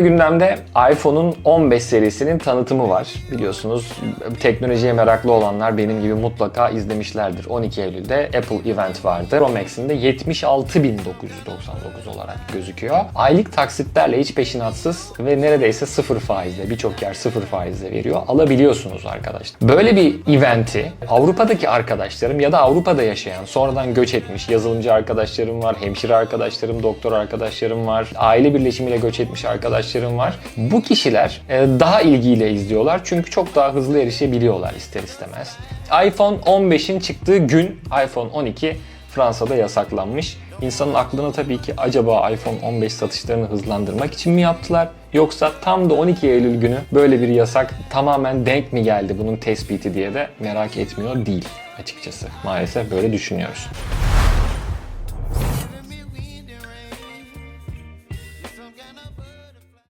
Gündemde iPhone'un 15 serisinin tanıtımı var. Biliyorsunuz teknolojiye meraklı olanlar benim gibi mutlaka izlemişlerdir. 12 Eylül'de Apple Event vardı. Pro Max'in de 76.999 olarak gözüküyor. Aylık taksitlerle hiç peşinatsız ve neredeyse sıfır faizle birçok yer sıfır faizle veriyor. Alabiliyorsunuz arkadaşlar. Böyle bir eventi Avrupa'daki arkadaşlarım ya da Avrupa'da yaşayan sonradan göç etmiş yazılımcı arkadaşlarım var, hemşire arkadaşlarım, doktor arkadaşlarım var, aile birleşimiyle göç etmiş arkadaşlarım arkadaşlarım var. Bu kişiler e, daha ilgiyle izliyorlar çünkü çok daha hızlı erişebiliyorlar ister istemez. iPhone 15'in çıktığı gün iPhone 12 Fransa'da yasaklanmış. İnsanın aklına tabii ki acaba iPhone 15 satışlarını hızlandırmak için mi yaptılar? Yoksa tam da 12 Eylül günü böyle bir yasak tamamen denk mi geldi bunun tespiti diye de merak etmiyor değil açıkçası. Maalesef böyle düşünüyoruz.